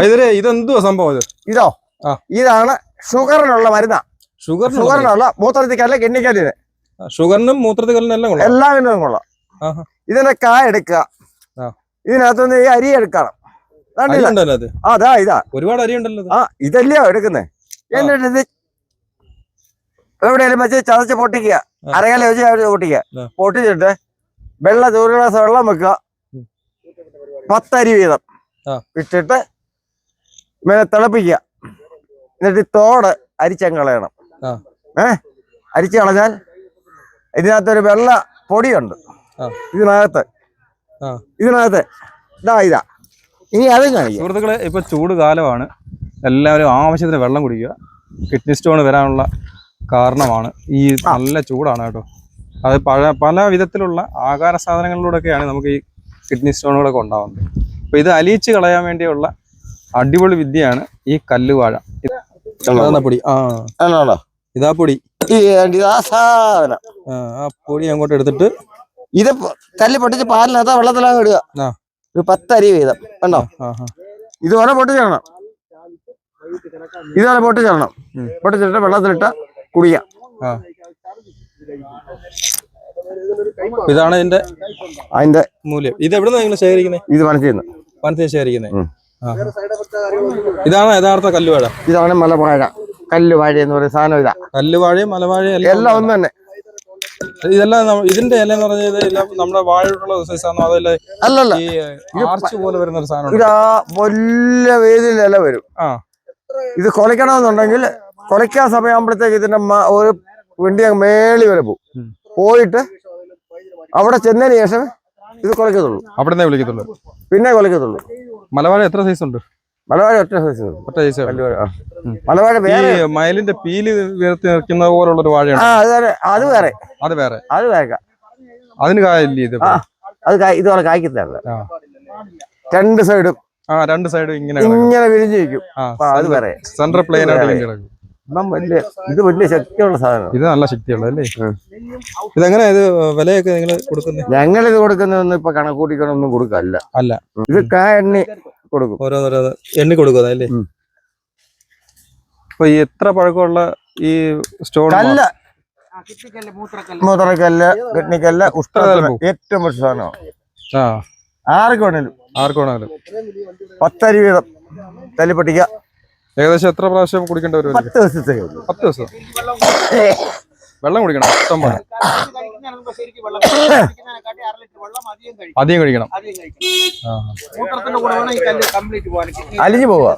വൈദ്യരെ ഇതെന്തുവാ സംഭവം ഇത്. ഇതാണ് ഷുഗറിനുള്ള മരുന്നാ. ഷുഗർ ഷുഗറിനുള്ള മൂത്രത്തിക്കല്ല കിണ്ണിക്കല്ലിന് ഷുഗറിനും മൂത്രത്തിക്കല്ലിനും എല്ലാം കൊള്ളാം. എല്ലാം കൊള്ളാം. ആഹാ. ഇതിന്റെ കായ എടുക്കുക. ഇതിനകത്തുനിന്ന് ഈ അരി എടുക്കണം. അത്. ഇതാ. ഒരുപാട് അരി ഉണ്ടല്ലോ ആ ഇതല്ലയോ എടുക്കുന്നേ? എന്നിട്ട് ഇത് എവിടെയെങ്കിലും വെച്ച് ചതച്ച് പൊട്ടിക്കുക. അരകല വെച്ച് പൊട്ടിക്കുക. പൊട്ടിച്ചിട്ട് വെള്ളം ഗ്ലാസ് വെള്ളം വെക്കുക. പത്തരി വീതം ഇട്ടിട്ട് മേലെ തിളപ്പിക്കുക. എന്നിട്ട് തോട് അരിച്ചങ്ങ് കളയണം. ഏ? അരിച്ചു കളഞ്ഞാൽ ഇതിനകത്തൊരു വെള്ള പൊടിയുണ്ട്. ഇതിനകത്ത്. ഇതിനകത്ത്. ഇതാ ഇതാ. ഇനി അതും കാണിക്കുക സുഹൃത്തുക്കളെ ഇപ്പൊ ചൂട് കാലമാണ്. എല്ലാവരും ആവശ്യത്തിന് വെള്ളം കുടിക്കുക. കിഡ്നി സ്റ്റോൺ വരാനുള്ള കാരണമാണ്. ഈ നല്ല ചൂടാണ് കേട്ടോ. അത് പല പല വിധത്തിലുള്ള ആഹാര സാധനങ്ങളിലൂടെയൊക്കെയാണ് നമുക്ക് ഈ കിഡ്നി സ്റ്റോണുകളൊക്കെ ഉണ്ടാവുന്നത്. അപ്പൊ ഇത് അലിയിച്ച് കളയാൻ വേണ്ടിയുള്ള അടിപൊളി വിദ്യയാണ് ഈ കല്ലുവാഴ. ഇതാ പൊടി. ആ. ഇതാ പൊടി. സാധനം. ആ, പൊടി അങ്ങോട്ട് എടുത്തിട്ട് ഇത് തല്ലി പൊട്ടിച്ച് പാലിനകത്ത് വെള്ളത്തിലാ ഇടുക. ഒരു പത്തരി വീതം. കണ്ടോ? ഇതുപോലെ പൊട്ടിച്ചിടണം ഇതുപോലെ പൊട്ടിച്ചിടണം. പൊട്ടിച്ചിട്ട് വെള്ളത്തിലിട്ട് കുടിക്കാം ഇതാണ് ഇതിന്റെ അതിന്റെ മൂല്യം. ഇത് എവിടെ നിങ്ങൾ ശേഖരിക്കുന്നത് ഇത് മനസ്സിൽ മനസ്സിൽ ശേഖരിക്കുന്നത് ഇതാണ് യഥാർത്ഥ കല്ലുവാഴ. ഇതാണ് മലവാഴ കല്ലുവാഴ എന്ന് പറയുന്ന സാധനം ഇതാ. കല്ലുവാഴയും മലവാഴയും എല്ലാം ഒന്ന് തന്നെ ഇതെല്ലാം ഇതിന്റെ ഇല എന്ന് പറഞ്ഞത് നമ്മുടെ വാഴയുള്ള സൈസാണോ അതല്ല അല്ലല്ല. ഈ ആർച്ച് പോലെ വരുന്ന ഒരു സാധനം ഇതാ വലിയ വേദിയിൽ ഇല വരും. ആ. ഇത് കൊലക്കണമെന്നുണ്ടെങ്കിൽ കൊലക്കാൻ സമയമാകുമ്പോഴത്തേക്ക് ഇതിന്റെ ഒരു വണ്ടി അങ്ങ് മേളി വരെ പോകും പോയിട്ട് അവിടെ ചെന്നതിന് ശേഷം ഇത് കൊലക്കത്തുള്ളൂ അവിടെ വിളിക്കത്തുള്ളൂ. പിന്നെ കൊലയ്ക്കത്തുള്ളൂ മലവാഴ എത്ര സൈസ് ഉണ്ട്? മലവാഴ ഒറ്റ സൈസ് ഒറ്റ സൈസ് മലവാഴ വേറെ മയിലിന്റെ പീൽ ഉയർത്തി നിൽക്കുന്ന പോലുള്ള ഒരു വാഴയാണ് അത് വേറെ അത് വേറെ. അത് വേറെ. അത് വേറെ. അതിന് കായല്ലേ ഇത്? അത് ഇതുപോലെ കായ്ക്കത്തല്ല. രണ്ട് സൈഡും ആ രണ്ട് സൈഡും ഇങ്ങനെ. ഇങ്ങനെ വിരിഞ്ഞിരിക്കും. അത് വേറെ. സെൻട്രൽ പ്ലെയിൻ ആയിട്ട് കിടക്കും. ഇപ്പം വലിയ ഇത് വലിയ ശക്തിയുള്ള സാധനം ഇത് നല്ല ശക്തിയുള്ള അല്ലേ? ഉം. ഇതെങ്ങനെ ഇത് വിലയൊക്കെ നിങ്ങൾ കൊടുക്കുന്നത് ഞങ്ങൾ ഇത് കൊടുക്കുന്നതൊന്നും ഇപ്പൊ കണക്കൂട്ടിക്കണമൊന്നും കൊടുക്കല്ല. അല്ല. ഇത് കാ എണ്ണി കൊടുക്കും. ഓരോന്നോരോ എണ്ണി കൊടുക്കുന്നത് അല്ലേ? ഉം. അപ്പൊ ഈ എത്ര പഴക്കമുള്ള ഈ സ്റ്റോൺ അല്ല മൂത്രക്കല്ല് കിഡ്നിക്കല്ല് ഏറ്റവും വലിയ സാധനമാണ്. ആർക്ക് വേണേലും ആർക്കാണെങ്കിലും പത്തരി വീതം. തല്ലി പൊട്ടിക്കുക ഏകദേശം എത്ര പ്രാവശ്യം കുടിക്കേണ്ട വരും പത്ത് ദിവസത്തേക്ക് ഉള്ളൂ. പത്ത് ദിവസം? വെള്ളം കുടിക്കണം ഇഷ്ടം പോലെ അധികം കഴിക്കണം. അലിഞ്ഞു പോവാ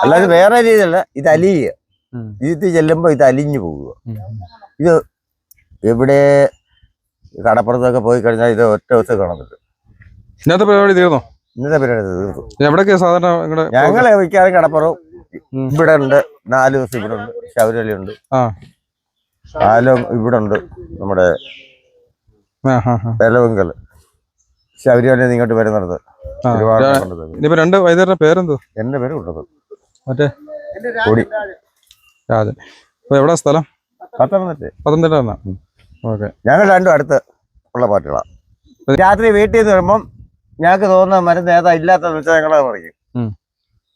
അല്ലാതെ വേറെ രീതിയല്ല ഇത് അലിയുക. ഉം. ഇത് ചെല്ലുമ്പോ ഇത് അലിഞ്ഞു പോവുക ഇത് എവിടെ? കടപ്പുറത്തൊക്കെ പോയി കഴിഞ്ഞാൽ ഇത് ഒറ്റ ദിവസം കാണുന്നുണ്ട് ഇന്നത്തെ പരിപാടി തീർന്നോ? ഇന്നത്തെ പരിപാടി തീർത്തു ഞങ്ങൾ സാധാരണ നിങ്ങളുടെ ഞങ്ങളെ മിക്കവാറും കടപ്പുറവും ഇവിടെ ഉണ്ട് നാല് ദിവസം ഇവിടെ ഉണ്ട് ശബരിമല ഉണ്ട്. ആ. ഇവിടെ ഉണ്ട് നമ്മുടെ. വെലവെങ്കൽ ശബരിമല ഇങ്ങോട്ട് വരുന്നത്. ഇനിയിപ്പോ രണ്ട് വൈദ്യരുടെ പേരെന്തോ? എന്റെ പേര് കൊണ്ടത്. മറ്റേ? കൊടി. രാജൻ. അപ്പൊ എവിടെ സ്ഥലം? പത്തനംതിട്ട. പത്തനംതിട്ട ഓക്കെ. ഞങ്ങൾ രണ്ടും അടുത്ത് ഉള്ള പാർട്ടികളാണ് രാത്രി വീട്ടിൽ നിന്ന് വരുമ്പം ഞങ്ങൾക്ക് തോന്നുന്ന മരുന്ന് ഏതാ ഇല്ലാത്തതെന്ന് വെച്ചാൽ ഞങ്ങളത് പറയും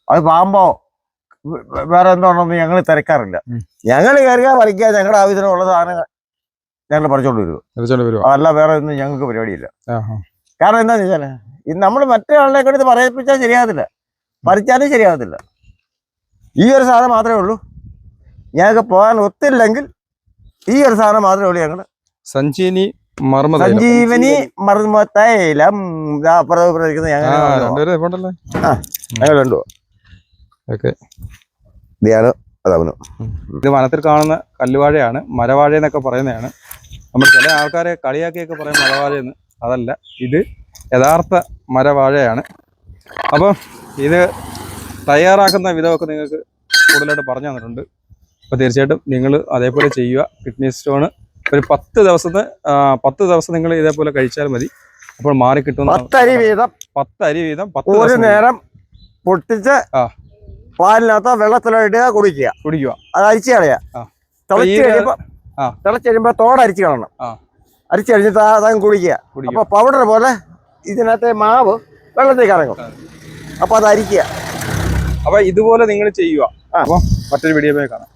അത് പാമ്പോ വേറെ എന്തോണെന്ന് ഞങ്ങൾ തിരക്കാറില്ല. ഞങ്ങൾ കയറിയാ പറിക്കുക ഞങ്ങളുടെ ആവശ്യത്തിനുള്ള സാധനങ്ങൾ ഞങ്ങൾ പറിച്ചോണ്ട് വരുമോ അല്ല വേറെ ഒന്നും ഞങ്ങൾക്ക് പരിപാടിയില്ല. കാരണം എന്താന്ന് വെച്ചാൽ ഇത് നമ്മൾ മറ്റേ ആളിനെ കൊണ്ട് ഇത് പറയിപ്പിച്ചാൽ ശരിയാകത്തില്ല. പറിച്ചാലും ശരിയാകത്തില്ല. ഈ ഒരു സാധനം മാത്രമേ ഉള്ളൂ. ഞങ്ങൾക്ക് പോകാൻ ഒത്തില്ലെങ്കിൽ ഈ ഒരു സാധനം മാത്രമേ ഉള്ളൂ ഞങ്ങൾ സഞ്ജീനി മർമ്മ സഞ്ജീവനി മർമ്മത്തൈലം ധ്യാനം അതവനും ഇത് വനത്തിൽ കാണുന്ന കല്ലുവാഴയാണ്. മരവാഴ എന്നൊക്കെ പറയുന്നതാണ്. നമ്മൾ ചില ആൾക്കാരെ കളിയാക്കിയൊക്കെ പറയും മരവാഴയെന്ന് അതല്ല ഇത് യഥാർത്ഥ മരവാഴയാണ്. അപ്പം ഇത് തയ്യാറാക്കുന്ന വിധമൊക്കെ നിങ്ങൾക്ക് കൂടുതലായിട്ട് പറഞ്ഞു തന്നിട്ടുണ്ട്. അപ്പോൾ തീർച്ചയായിട്ടും നിങ്ങൾ അതേപോലെ ചെയ്യുക. കിഡ്നി സ്റ്റോണ് ഒരു പത്ത് ദിവസത്തെ പത്ത് ദിവസം നിങ്ങൾ ഇതേപോലെ കഴിച്ചാൽ മതി. അപ്പോൾ മാറി കിട്ടുന്ന പത്തരി വീതം. പത്തരി വീതം പത്ത് ഒരു നേരം പൊട്ടിച്ച്. പാലിനകത്ത് വെള്ളത്തിലിടുക കുടിക്കുക. കുടിക്കുക. അത് അരിച്ചു കളയുക. ആ. തിളച്ച് കളണം തോട് അരിച്ചു കളയണം. ആ. അരിച്ചു കഴിഞ്ഞിട്ട് അതങ്ങ് കുടിക്കുക. അപ്പോൾ അപ്പൊ പൗഡർ പോലെ ഇതിനകത്തെ മാവ് വെള്ളത്തിൽ ഇറങ്ങും. അപ്പൊ അത് അരിക്കുക. അപ്പൊ ഇതുപോലെ നിങ്ങൾ ചെയ്യുക. അപ്പോൾ അപ്പൊ മറ്റൊരു വീഡിയോ കാണാം.